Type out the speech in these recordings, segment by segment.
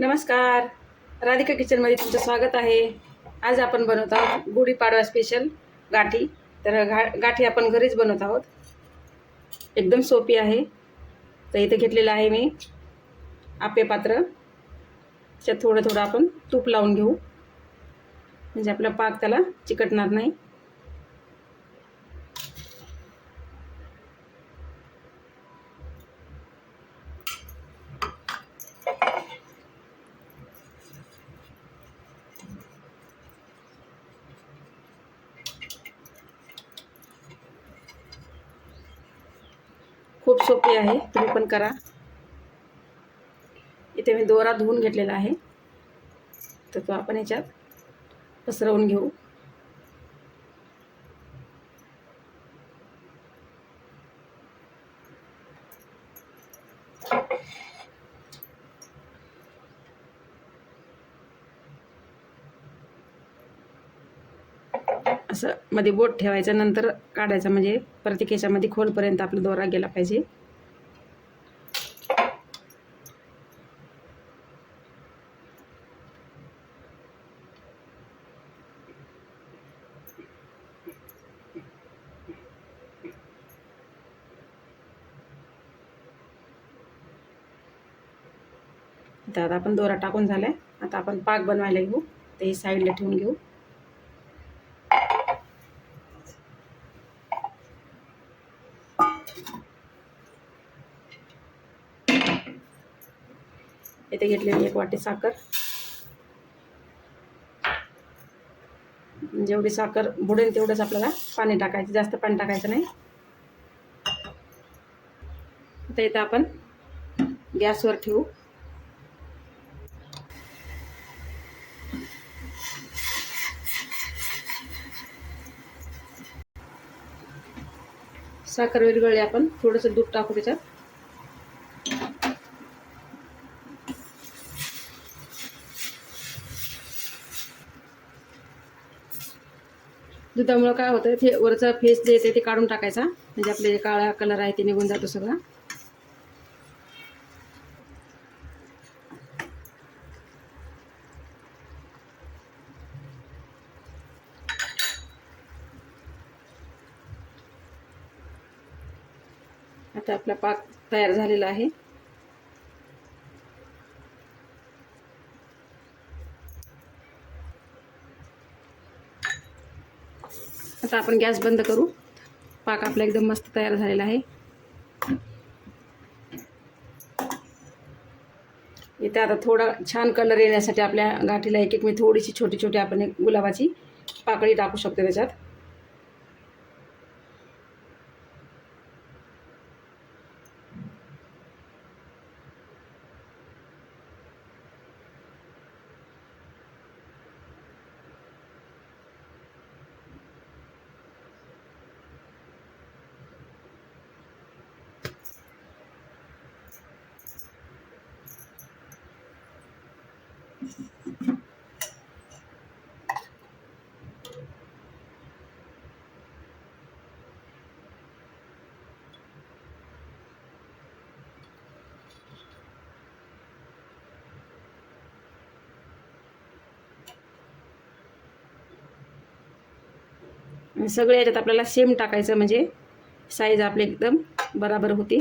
नमस्कार. राधिका किचनमध्ये तुमचं स्वागत आहे. आज आपण बनवत आहोत गुढीपाडवा स्पेशल गाठी. तर घा गाठी आपण घरीच बनवत आहोत. एकदम सोपी आहे. तर इथे घेतलेलं आहे मी आपे पात्र. त्यात थोडं थोडं आपण तूप लावून घेऊ. म्हणजे आपला पाक त्याला चिकटणार नाही. खूप सोपी आहे. तुम्ही पण करा. इथे मी दोरा धुवून घेतलेला आहे. तर तो आपण याच्यात पसरवून घेऊ. असं मध्ये बोट ठेवायचं नंतर काढायचं. म्हणजे प्रत्येक याच्यामध्ये खोलपर्यंत आपला दोरा गेला पाहिजे. तर आता आपण दोरा टाकून झालाय. आता आपण पाक बनवायला घेऊ ते साईडला ठेवून घेऊ. इथे घेतलेली एक वाटी साखर. जेवढी साखर बुडेल तेवढंच आपल्याला पाणी टाकायचं जास्त पाणी टाकायचं नाही. आता इथं आपण गॅसवर ठेवू. साखर विरघळली आपण थोडंसं दूध टाकू त्याच्यात. दुधामुळं काय होतं फे वरचा फेस जे येते ते काढून टाकायचा. म्हणजे आपले जे काळा कलर आहे ते निघून जातो सगळा. आता आपला पाक तयार झालेला आहे. आता आपण गॅस बंद करू. पाक आपला एकदम मस्त तयार झालेला आहे. इथे आता थोडा छान कलर येण्यासाठी आपल्या गाठीला एक एक मी थोडीशी छोटी छोटी आपण एक गुलाबाची पाकळी टाकू शकतो त्याच्यात. सगळ्या याच्यात आपल्याला सेम टाकायचं म्हणजे साईज आपली एकदम बराबर होती.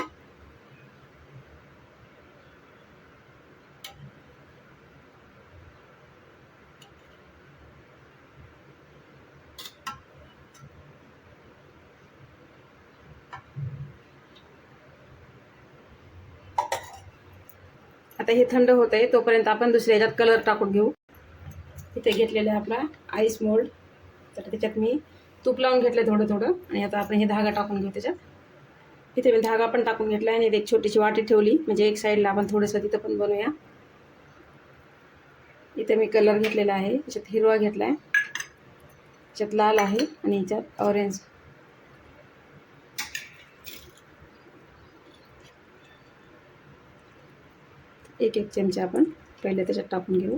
आता हे थंड होत आहे तोपर्यंत आपण दुसऱ्या ह्याच्यात कलर टाकून घेऊ. इथे घेतलेला आहे आपला आईस मोल्ड तर त्याच्यात मी तूप लावून घेतलं थोडं थोडं आणि आता आपण हे धागा टाकून घेऊ त्याच्यात. इथे मी धागा पण टाकून घेतला आणि एक छोटीशी वाटी ठेवली. म्हणजे एक साईडला आपण थोडंसं तिथं पण बनवूया. इथे मी कलर घेतलेला आहे. त्याच्यात हिरवा घेतला आहे त्याच्यात लाल आहे आणि याच्यात ऑरेंज एक एक चमचा आपण पहिले त्याच्यात टाकून घेऊ.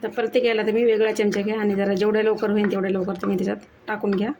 आता प्रत्येक याला तुम्ही वेगळा चमचा घ्या आणि जरा जेवढ्या लवकर होईल तेवढ्या लवकर तुम्ही त्याच्यात टाकून घ्या.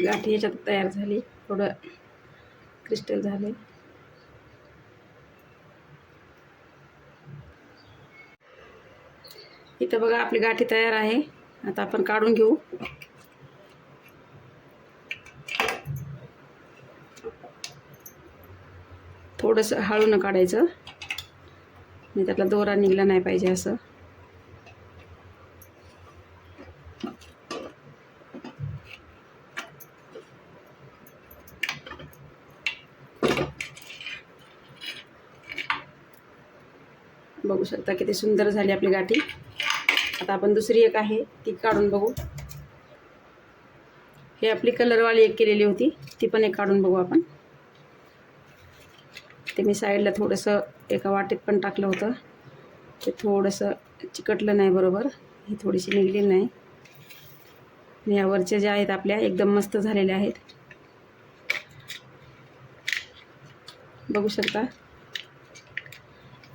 ती गाठी याच्यात तयार झाली. थोडं क्रिस्टल झाले. इथं बघा आपली गाठी तयार आहे. आता आपण काढून घेऊ. थोडंसं हळून काढायचं. मी त्यातला दोरा निघला नाही पाहिजे असं. बघू शकता किती सुंदर झाली आपली गाठी. आता आपण दुसरी एक आहे ती काढून बघू. हे आपली कलरवाली एक केलेली होती ती पण एक काढून बघू आपण. ते मी साईडला थोडंसं एका वाटेत पण टाकलं होतं. ते थोडंसं चिकटलं नाही बरोबर ही थोडीशी निघली नाही. आणि यावरच्या ज्या आहेत आपल्या एकदम मस्त झालेल्या आहेत. बघू शकता.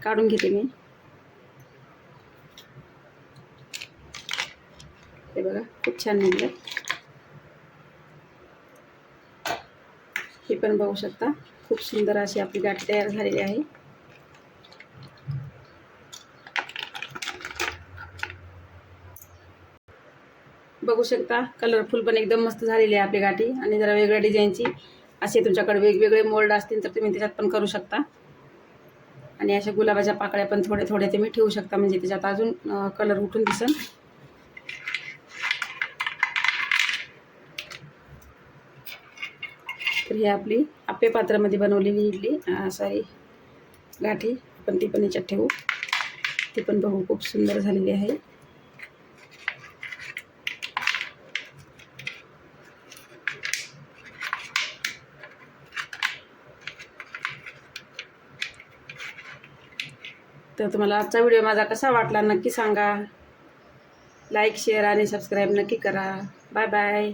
काढून घेते मी. हे बघा खूप छान निघलं. हे पण बघू शकता खूप सुंदर अशी आपली गाठी तयार झालेली आहे. बघू शकता कलरफुल पण एकदम मस्त झालेली आहे आपली गाठी आणि जरा वेगळ्या डिझाईनची असे तुमच्याकडे वेगवेगळे मोल्ड असतील तर तुम्ही त्याच्यात पण करू शकता. आणि अशा गुलाबाच्या पाकळ्या पण थोडे थोड्या तुम्ही ठेवू शकता म्हणजे त्याच्यात अजून कलर उठून दिसेल तर ही आपली आप्पे पात्रामध्ये बनवलेली इडली. सॉरी गाठी. पण ती पण याच्यात ठेवू. ती पण बघू खूप सुंदर झालेली आहे. तर तुम्हाला आजचा व्हिडिओ माझा कसा वाटला नक्की सांगा. लाईक शेअर आणि सबस्क्राईब नक्की करा. Bye bye.